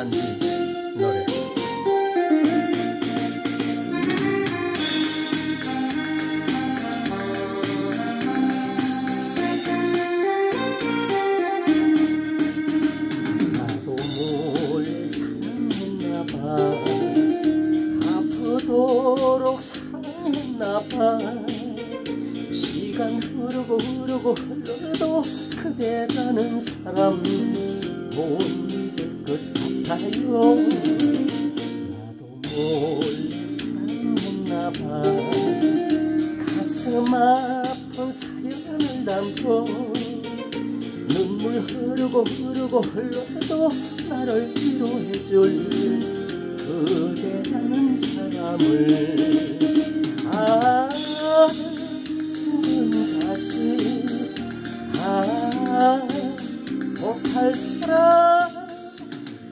잔디 노래. 나도 몰래 사랑했나봐. 아프도록 사랑했나봐. 시간 흐르고 흐르고 흘러도 그대라는 사람. 못 잊을 것 같아요. 나도 몰래 사랑했나봐. 가슴 아픈 사연을 담고 눈물 흐르고 흐르고 흘러도 나를 위로해줄 그대라는 사람을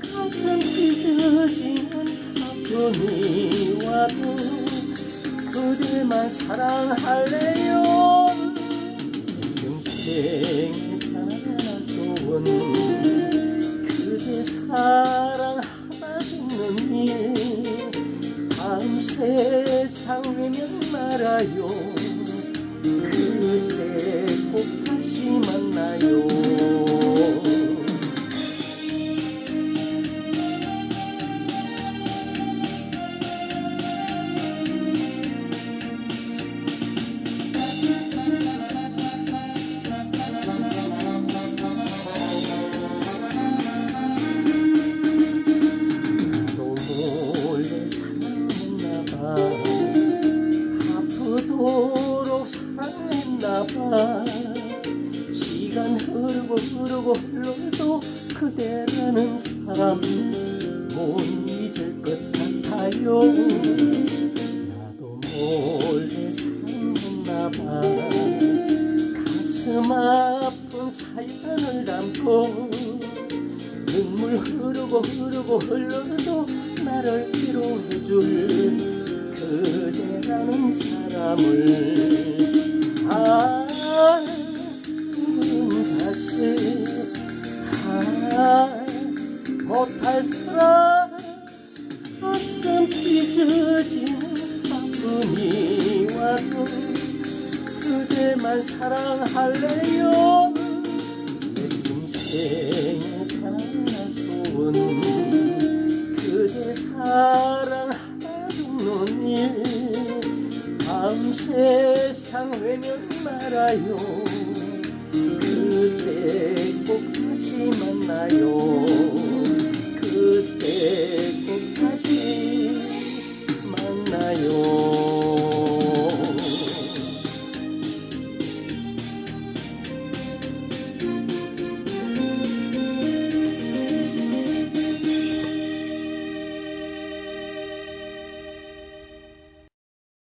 가슴 찢어지는 아픔이 와도 그대만 사랑할래요? 평생에 따라서온 그대 사랑 하나 죽는 일. 다음 세상 외면 말아요. 그대 꼭 다시 만 봐 시간 흐르고 흐르고 흘러도 그대라는 사람 못 잊을 것 같아요. 나도 몰래 사랑했나봐. 가슴 아픈 사연을 담고 눈물 흐르고 흐르고 흘러도 나를 위로해줄 그대라는 사람을 못할 사람 가슴 찢어지는 아픔이 와도 그대만 사랑할래요? 내 인생에 달아서온 그대 사랑 하나 죽는 일 다음 세상 외면 말아요. 그대 꼭 다시 만나요 그대 꼭 다시